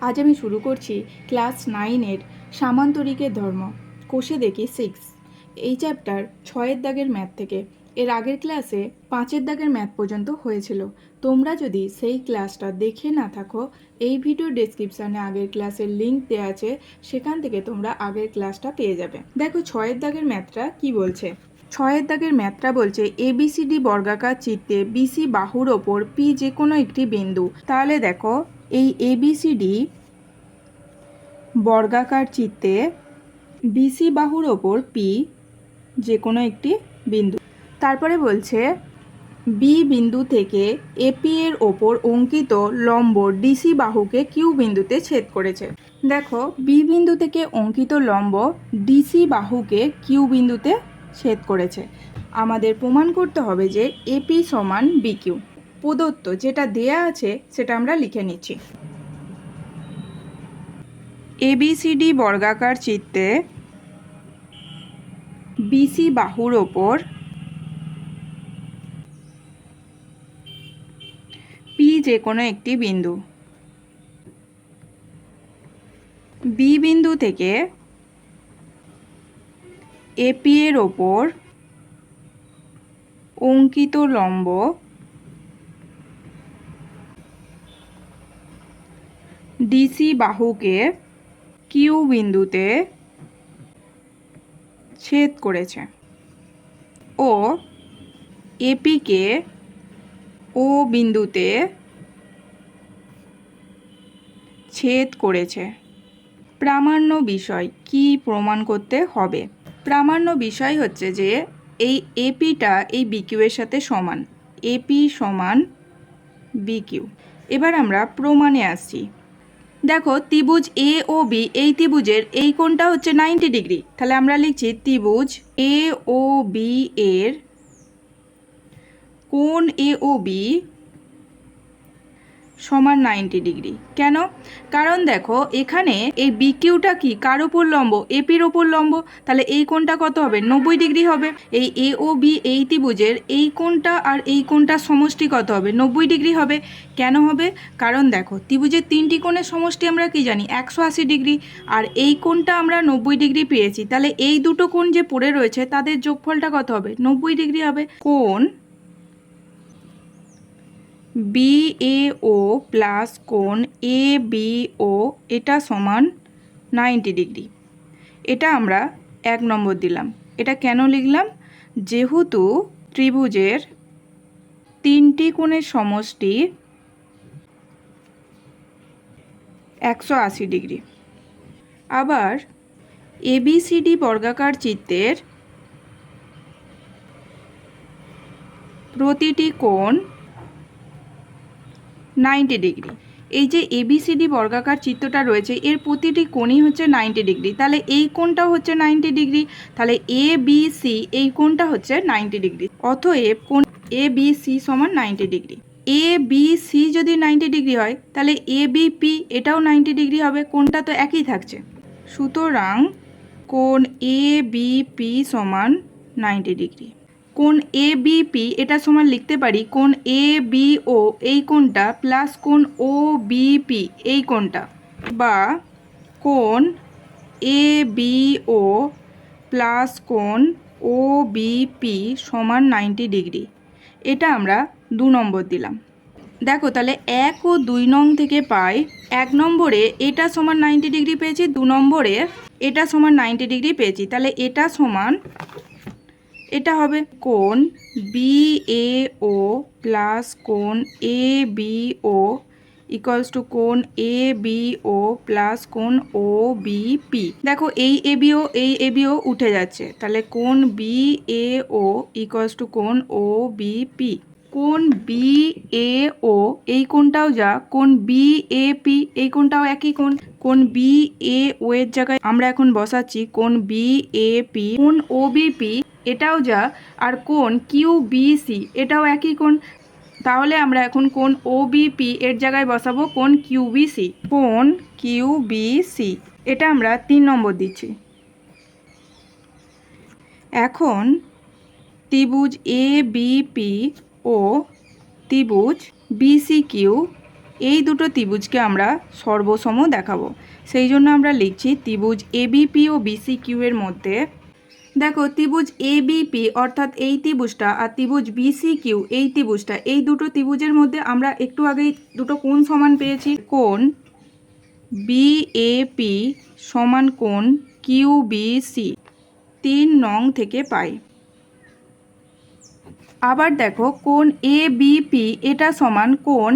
আজ আমি শুরু করছি ক্লাস নাইনের সামান্তরিকের ধর্ম, কোষে দেখি সিক্স এই চ্যাপ্টার ছয়ের দাগের ম্যাথ থেকে। এর আগের ক্লাসে পাঁচের দাগের ম্যাথ পর্যন্ত হয়েছিল। তোমরা যদি সেই ক্লাসটা দেখে না থাকো, এই ভিডিও ডেসক্রিপশানে আগের ক্লাসের লিঙ্ক দেওয়া আছে, সেখান থেকে তোমরা আগের ক্লাসটা পেয়ে যাবে। দেখো ছয়ের দাগের ম্যাথটা কি বলছে? ছয়ের দাগের ম্যাথটা বলছে এবিসিডি বর্গাকার চিত্তে বিসি বাহুর ওপর পি যে কোনো একটি বিন্দু। তাহলে দেখো এই এবিসিডি বর্গাকার চিত্তে বিসি বাহুর ওপর পি যে কোনো একটি বিন্দু। তারপরে বলছে বি বিন্দু থেকে এপি এর ওপর অঙ্কিত লম্ব ডিসি বাহুকে কিউ বিন্দুতে ছেদ করেছে। দেখো বি বিন্দু থেকে অঙ্কিত লম্ব ডিসি বাহুকে কিউ বিন্দুতে ছেদ করেছে। আমাদের প্রমাণ করতে হবে যে এপি সমান বিকিউ প্রদত্ত যেটা দেয়া আছে সেটা আমরা লিখে নিচ্ছি। এবিসিডি বর্গাকার চিত্তে বিসি বাহুর ওপর পি যে কোনো একটি বিন্দু। বি বিন্দু থেকে এপি এর ওপর অঙ্কিত লম্ব ডিসি বাহুকে কিউ বিন্দুতে ছেদ করেছে। ও এপিকে ও বিন্দুতে ছেদ করেছে। প্রামাণ্য বিষয় কি প্রমাণ করতে হবে? প্রামাণ্য বিষয় হচ্ছে যে এই এপিটা এই বিকিউ এর সাথে সমান। এপি সমান বিকিউ এবার আমরা প্রমাণে আসছি। দেখো, ত্রিভুজ এ ও বি এই ত্রিভুজের এই কোণটা হচ্ছে নাইনটি ডিগ্রি তাহলে আমরা লিখছি ত্রিভুজ এ ও বি এর কোণ এ ও বি সমান নাইনটি ডিগ্রি কেন? কারণ দেখো, এখানে এই বিকিউটা কি? কার ওপর লম্ব? এপির ওপর লম্ব। তাহলে এই কোণটা কত হবে? নব্বই ডিগ্রি হবে। এই এ ও বি এই ত্রিভুজের এই কোণটা আর এই কোণটার সমষ্টি কত হবে? নব্বই ডিগ্রি হবে। কেন হবে? কারণ দেখো, ত্রিভুজের তিনটি কোণের সমষ্টি আমরা কি জানি? একশো আশি ডিগ্রি আর এই কোণটা আমরা নব্বই ডিগ্রি পেয়েছি। তাহলে এই দুটো কোণ যে পড়ে রয়েছে, তাদের যোগফলটা কত হবে? নব্বই ডিগ্রি হবে। কোণ বি এ ও প্লাস কোণ এ বি ও এটা সমান নাইনটি ডিগ্রি এটা আমরা এক নম্বর দিলাম। এটা কেন লিখলাম? যেহেতু ত্রিভুজের তিনটি কোণের সমষ্টি একশো আশি ডিগ্রি আবার এবিসিডি বর্গাকার চিত্রের প্রতিটি কোণ নাইনটি ডিগ্রি এই যে এবিসিডি বর্গাকার চিত্রটা রয়েছে, এর প্রতিটি কোণই হচ্ছে নাইনটি ডিগ্রি তাহলে এই কোণটা হচ্ছে নাইনটি ডিগ্রি তাহলে এ বি সি এই কোণটা হচ্ছে নাইনটি ডিগ্রি অতএব কোণ এ বি সি সমান ninety degree A B C যদি নাইনটি ডিগ্রি হয়, তাহলে এ বি পি এটাও নাইনটি ডিগ্রি হবে, কোণটা তো একই থাকছে। সুতরাং কোণ এ বি পি সমান নাইনটি ডিগ্রি কোণ এ বিপি এটা সমান লিখতে পারি কোন এ বি ও এই কোনটা প্লাস কোন ও বিপি এই কোনটা বা কোন এ বি ও প্লাস কোন ও বিপি সমান নাইনটি ডিগ্রি এটা আমরা দু নম্বর দিলাম। দেখো তাহলে এক ও দুই নং থেকে পাই, এক নম্বরে এটা সমান নাইনটি ডিগ্রি পেয়েছি, দু নম্বরে এটা সমান নাইনটি ডিগ্রি পেয়েছি, তাহলে এটা সমান এটা হবে কোন বি এ ও প্লাস কোন A B O equals to কোন এ বি ও প্লাস কোন ও বি পি দেখো এই এ বি ও এই এ বি ও উঠে যাচ্ছে। তাহলে কোন B A O equals to কোন ও বি পি কোণ বি এ ও এই কোনটাও যা, কোন বি এ পি এই কোনটাও একই কোন কোন বি এ ও এর জায়গায় আমরা এখন বসাচ্ছি, কোন বি এ পি কোন ও বি পি এটাও যা, আর কোন কিউ বি সি এটাও একই কোন, তাহলে আমরা এখন কোন ও বিপি এর জায়গায় বসাবো, কোন কিউ বি সি কোণ কিউ বি সি এটা আমরা তিন নম্বর দিচ্ছি। এখন ত্রিভুজ এ বিপি ও, ত্রিভুজ বিসি কিউ এই দুটো ত্রিভুজকে আমরা সর্বসম দেখাবো। সেই জন্য আমরা লিখছি ত্রিভুজ এবিপি ও বিসি কিউ এর মধ্যে। দেখো, ত্রিভুজ এবিপি অর্থাৎ এই ত্রিভুজটা আর ত্রিভুজ বিসি কিউ এই ত্রিভুজটা, এই দুটো ত্রিভুজের মধ্যে আমরা একটু আগেই দুটো কোণ সমান পেয়েছি। কোণ বিএপি সমান কোণ কিউবিসি তিন নং থেকে পাই। আবার দেখো কোন এ বিপি এটা সমান কোণ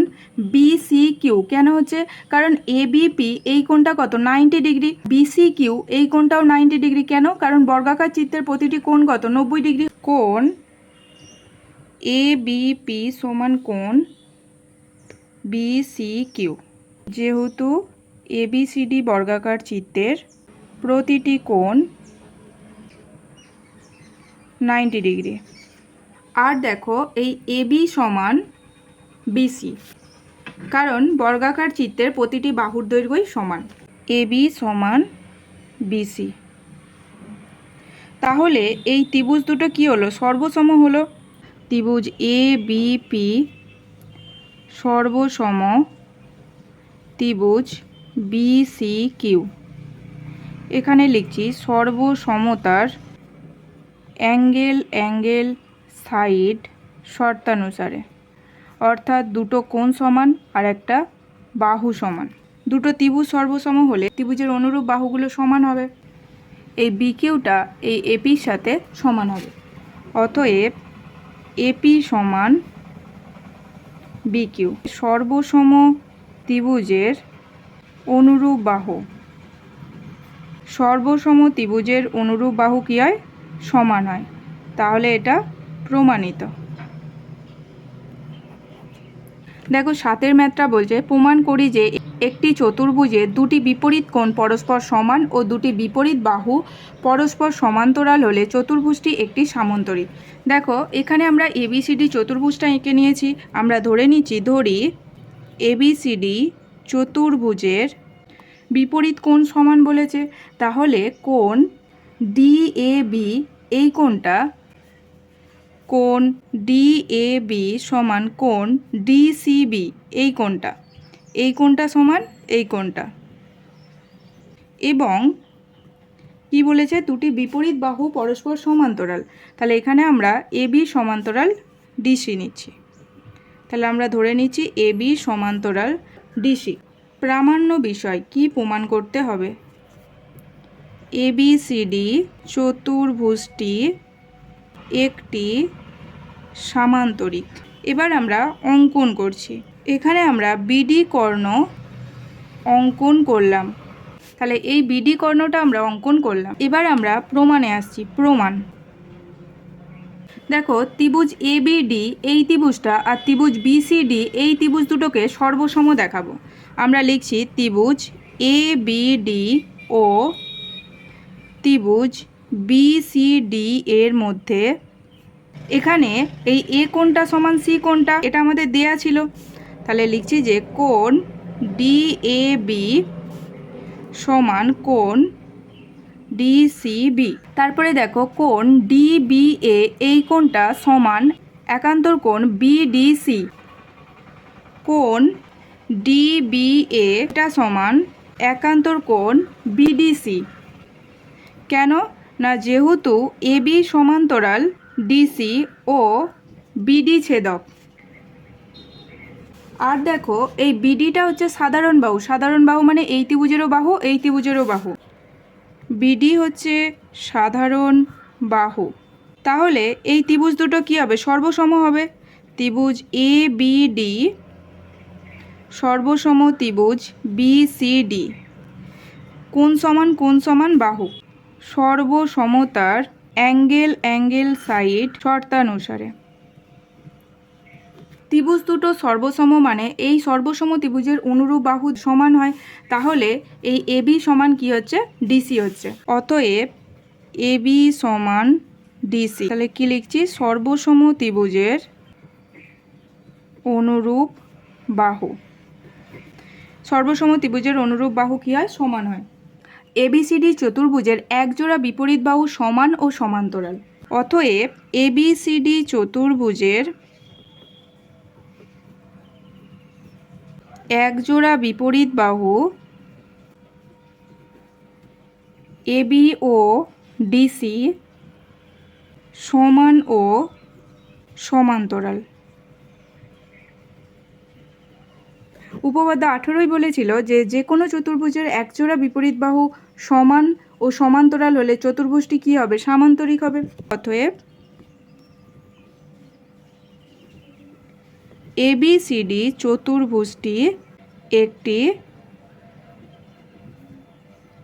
বিসি কিউ কেন হচ্ছে? কারণ এ বিপি এই কোণটা কত? Ninety degree. বিসি কিউ এই কোণটাও নাইনটি ডিগ্রি। কেন? কারণ বর্গাকার চিত্রের প্রতিটি কোণ কত? নব্বই ডিগ্রি। কোণ এ বিপি সমান কোণ বিসি কিউ যেহেতু এবিসিডি বর্গাকার চিত্রের প্রতিটি কোণ নাইনটি ডিগ্রি। আর দেখো এই এবি সমান বিসি কারণ বর্গাকার চিত্রের প্রতিটি বাহুর দৈর্ঘ্যই সমান। এবি সমান বিসি তাহলে এই ত্রিভুজ দুটো কি হলো? সর্বসম হলো ত্রিভুজ এ, বি, পি, সর্বসম ত্রিভুজ বি, সি, কিউ। এখানে লিখছি সর্বসমতার অ্যাঙ্গেল অ্যাঙ্গেল সাইড শর্তানুসারে। অর্থাৎ দুটো কোণ সমান আর একটা বাহু সমান। দুটো ত্রিভুজ সর্বসম হলে ত্রিভুজের অনুরূপ বাহুগুলো সমান হবে। এই বিকিউটা এই এপির সাথে সমান হবে। অতএব এপি সমান বিকিউ। সর্বসম ত্রিভুজের অনুরূপ বাহু। সর্বসম ত্রিভুজের অনুরূপ বাহু কী হয়? সমান হয়। তাহলে এটা প্রমাণিত। দেখো, সাতের ম্যাথটা বলছে, প্রমাণ করি যে একটি চতুর্ভুজে দুটি বিপরীত কোণ পরস্পর সমান ও দুটি বিপরীত বাহু পরস্পর সমান্তরাল হলে চতুর্ভুজটি একটি সামন্তরিক। দেখো, এখানে আমরা এবিসিডি চতুর্ভুজটা এঁকে নিয়েছি। আমরা ধরে নিচ্ছি, ধরি এবিসিডি চতুর্ভুজের বিপরীত কোণ সমান বলেছে। তাহলে কোণ ডিএবি এই কোণটা কোণ ডিএবি সমান কোণ ডিসিবি এই কোণটা। এই কোণটা সমান এই কোণটা। এবং কি বলেছে? দুটি বিপরীত বাহু পরস্পর সমান্তরাল। তাহলে এখানে আমরা এবি সমান্তরাল ডিসি নিচ্ছি। তাহলে আমরা ধরে নিচ্ছি এবি সমান্তরাল ডিসি প্রামাণ্য বিষয়, কি প্রমাণ করতে হবে? এবিসিডি চতুর্ভুজটি একটি সামান্তরিক। এবার আমরা অঙ্কন করছি। এখানে আমরা বিডি কর্ণ অঙ্কন করলাম। তাহলে এই বিডি কর্ণটা আমরা অঙ্কন করলাম। এবার আমরা প্রমাণে আসছি, প্রমাণ। দেখো, ত্রিভুজ এবিডি এই ত্রিভুজটা আর ত্রিভুজ বিসিডি এই ত্রিভুজ দুটোকে সর্বসম দেখাবো। আমরা লিখছি ত্রিভুজ এ বিডি ও ত্রিভুজ বিসিডি এর মধ্যে এখানে এই এ কোনটা সমান সি কোনটা এটা আমাদের দেয়া ছিল। তাহলে লিখছি যে কোন ডি এ বি সমান কোণ ডিসিবি তারপরে দেখো কোণ ডিবিএ এই কোণটা সমান একান্তর কোণ বিডিসি কোণ ডিবিএ এটা সমান একান্তর কোণ বিডিসি কেন? না যেহেতু এবি সমান্তরাল ডিসি ও বিডি ছেদক। আর দেখো, এই বিডিটা হচ্ছে সাধারণ বাহু। সাধারণ বাহু মানে এই ত্রিভুজেরও বাহু, এই ত্রিভুজেরও বাহু। বিডি হচ্ছে সাধারণ বাহু। তাহলে এই ত্রিভুজ দুটো কী হবে? সর্বসম হবে ত্রিভুজ এ বিডি সর্বসম ত্রিভুজ বিসিডি কোন সমান কোন সমান বাহু? সর্বসমতার অ্যাঙ্গেল অ্যাঙ্গেল সাইড শর্তানুসারে। ত্রিভুজ দুটো সর্বসম মানে এই সর্বসম ত্রিভুজের অনুরূপ বাহু সমান হয়, তাহলে এই এবি সমান কি হচ্ছে? ডিসি হচ্ছে। অতএব এবি সমান ডিসি তাহলে কি লিখছি? সর্বসম ত্রিভুজের অনুরূপ বাহু। সর্বসম ত্রিভুজের অনুরূপ বাহু কী হয়? সমান হয়। এবিসিডি চতুর্ভুজের একজোড়া বিপরীত বাহু সমান ও সমান্তরাল। অতএব এবিসিডি চতুর্ভুজের একজোড়া বিপরীত বাহু এবি ও ডিসি সমান ও সমান্তরাল। উপপাদ্য আঠেরোই বলেছিল যে যে কোনো চতুর্ভুজের একজোড়া বিপরীত বাহু সমান ও সমান্তরাল হলে চতুর্ভুজটি কী হবে? সামান্তরিক হবে। অতএব এবিসিডি চতুর্ভুজটি একটি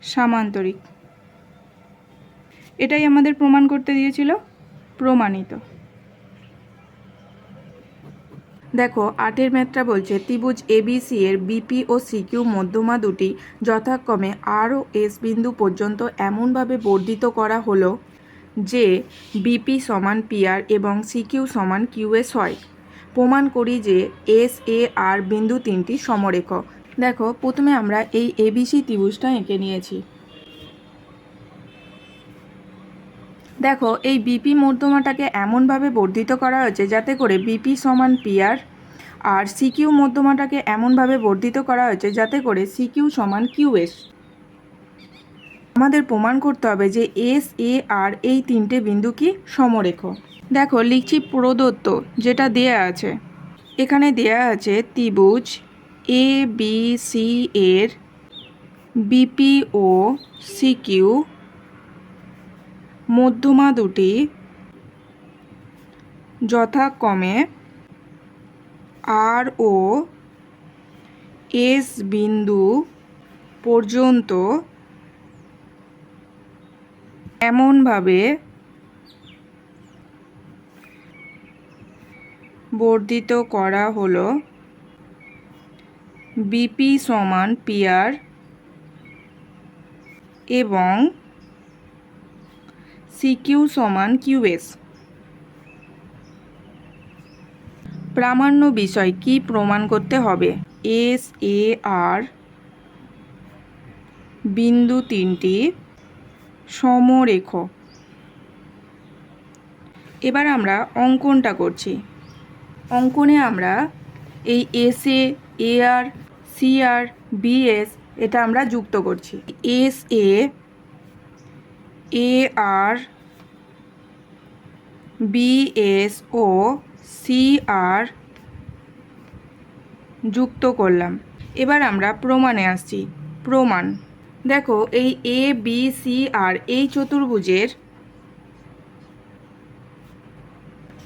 সামান্তরিক। এটাই আমাদের প্রমাণ করতে দিয়েছিল, প্রমাণিত। দেখো, আটের ম্যাথটা বলছে, ত্রিভুজ এবিসি এর বিপি ও সিকিউ মধ্যমা দুটি যথাক্রমে আর ও এস বিন্দু পর্যন্ত এমনভাবে বর্ধিত করা হলো যে বিপি সমান পিআর এবং সিকিউ সমান কিউএস হয়। প্রমাণ করি যে এস, এ, আর বিন্দু তিনটি সমরেখ দেখো, প্রথমে আমরা এই এবিসি ত্রিভুজটা এঁকে নিয়েছি। দেখো, এই বিপি মধ্যমাটাকে এমনভাবে বর্ধিত করা হয়েছে যাতে করে বিপি সমান পিআর আর সিকিউ মধ্যমাটাকে এমনভাবে বর্ধিত করা হয়েছে যাতে করে সিকিউ সমান কিউএস আমাদের প্রমাণ করতে হবে যে এস এ আর এই তিনটে বিন্দু কি সমরেখ। দেখো, লিখছি প্রদত্ত, যেটা দেয়া আছে। এখানে দেয়া আছে ত্রিভুজ এ বি সি এর বিপিও সিকিউ মধ্যমা দুটি যথাক্রমে আর ও এস বিন্দু পর্যন্ত এমনভাবে বর্ধিত করা হলো বিপি সমান পিয়ার এবং সিকিউ সমান কিউএস। প্রামাণ্য বিষয় কি প্রমাণ করতে হবে? এস, এ, আর বিন্দু তিনটি সমরেখ। এবার আমরা অঙ্কনটা করছি। অঙ্কনে আমরা এই S, A A, R, C, R BS এটা আমরা যুক্ত করছি। S, A A R B S O, C R যুক্ত করলাম। এবার আমরা প্রমাণে আসছি। প্রমাণ। দেখো, এই এ বি সি আর এই চতুর্ভুজের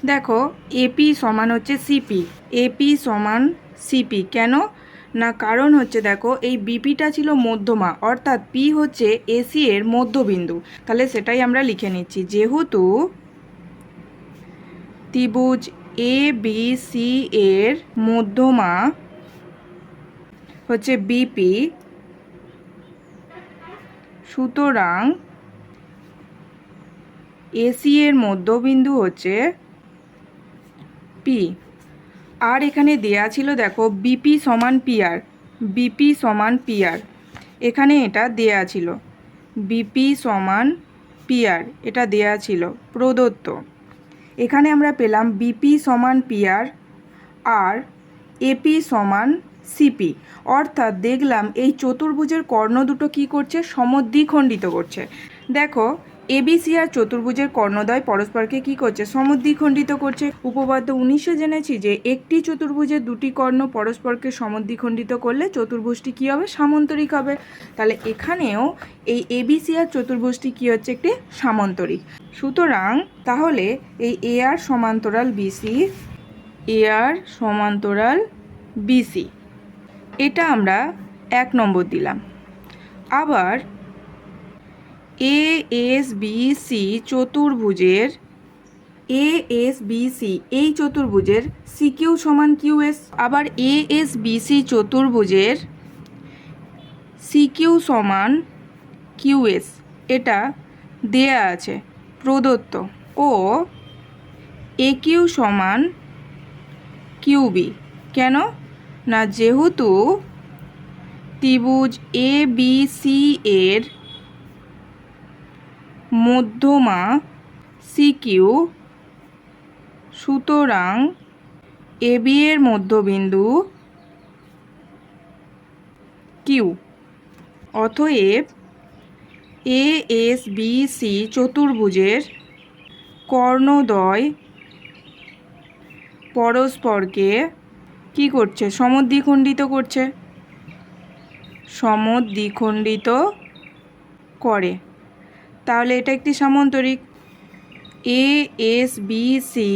দেখো এপি সমান হচ্ছে সিপি এপি সমান সিপি কেন? না, কারণ হচ্ছে দেখো, এই বিপিটা ছিল মধ্যমা, অর্থাৎ পি হচ্ছে এসি এর মধ্যবিন্দু। তাহলে সেটাই আমরা লিখে নিচ্ছি। যেহেতু ত্রিভুজ এ বি সি এর মধ্যমা হচ্ছে বিপি সুতরাং এসি এর মধ্যবিন্দু হচ্ছে পি আর এখানে দেয়া ছিল, দেখো, বিপি সমান পিআর, বিপি সমান পিআর। এখানে এটা দেয়া ছিল, বিপি সমান পিআর, এটা দেয়া ছিল প্রদত্ত। এখানে আমরা পেলাম বিপি সমান পিআর আর এপি সমান সিপি। অর্থাৎ দেখলাম এই চতুর্ভুজের কর্ণ দুটো কি করছে? সমদ্বিখণ্ডিত করছে। দেখো এবিসি আর চতুর্ভুজের কর্ণদ্বয় পরস্পরকে কি করছে? সমদ্বিখণ্ডিত করছে। উপপাদ্য উনিশে জেনেছি যে, একটি চতুর্ভুজের দুটি কর্ণ পরস্পরকে সমদ্বিখণ্ডিত করলে চতুর্ভুজটি কী হবে? সামান্তরিক হবে। তাহলে এখানেও এই এবিসি আর চতুর্ভুজটি কী হচ্ছে? একটি সামান্তরিক। সুতরাং, তাহলে এই এ আর সমান্তরাল বিসি এ আর সমান্তরাল বিসি, এটা আমরা এক নম্বর দিলাম। আবার এ এস বি সি চতুর্ভুজের এ এস বি সি এই চতুর্ভুজের সি কিউ সমান কিউ এস আবার এ এস বি সি চতুর্ভুজের সি কিউ সমান কিউ এস এটা দেয়া আছে প্রদত্ত। ও এ কিউ সমান কিউবি কেন? না, যেহেতু ত্রিভুজ এ বি সি এর মধ্যমা সিকিউ সুতরাং এবি এর মধ্যবিন্দু কিউ অতএব এ এস বি সি চতুর্ভুজের কর্ণদ্বয় পরস্পরকে কি করছে? সমদ্বিখণ্ডিত করছে। সমদ্বিখণ্ডিত করে। তাহলে এটা একটি সামান্তরিক। এ এস বি সি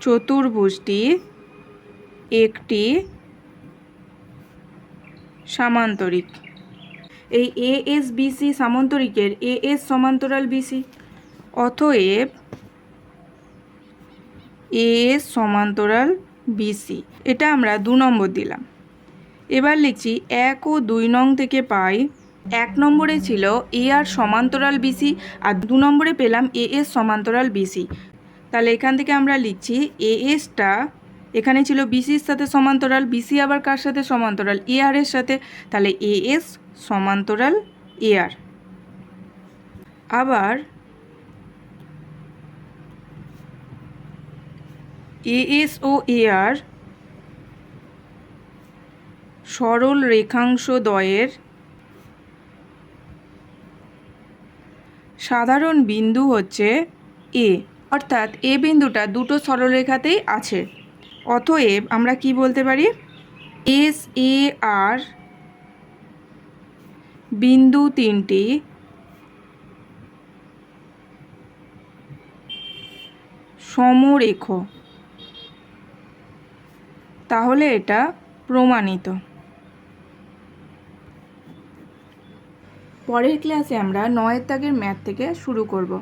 চতুর্ভুজটি একটি সামান্তরিক। এই এ এস বিসি সামান্তরিকের এ এস সমান্তরাল বিসি অতএব এ এস সমান্তরাল বিসি এটা আমরা দু নম্বর দিলাম। এবার লিখছি এক ও দুই নং থেকে পাই এক নম্বরে ছিল এ আর সমান্তরাল বিসি আর দু নম্বরে পেলাম এ এস সমান্তরাল বিসি তাহলে এখান থেকে আমরা লিখছি এ এসটা এখানে ছিল বিসির সাথে সমান্তরাল বিসি আবার কার সাথে সমান্তরাল? এ আর এর সাথে। তাহলে এ এস সমান্তরাল, এ আর। আবার এ এস ও এ আর সরল রেখাংশ দ্বয়ের সাধারণ বিন্দু হচ্ছে এ অর্থাৎ এ বিন্দুটা দুটো সরলরেখাতেই আছে। অতএব আমরা কি বলতে পারি? এস এ আর বিন্দু তিনটি সমরেখ। তাহলে এটা প্রমাণিত। পরের ক্লাসে আমরা নয়ের দাগের ম্যাথ থেকে শুরু করব।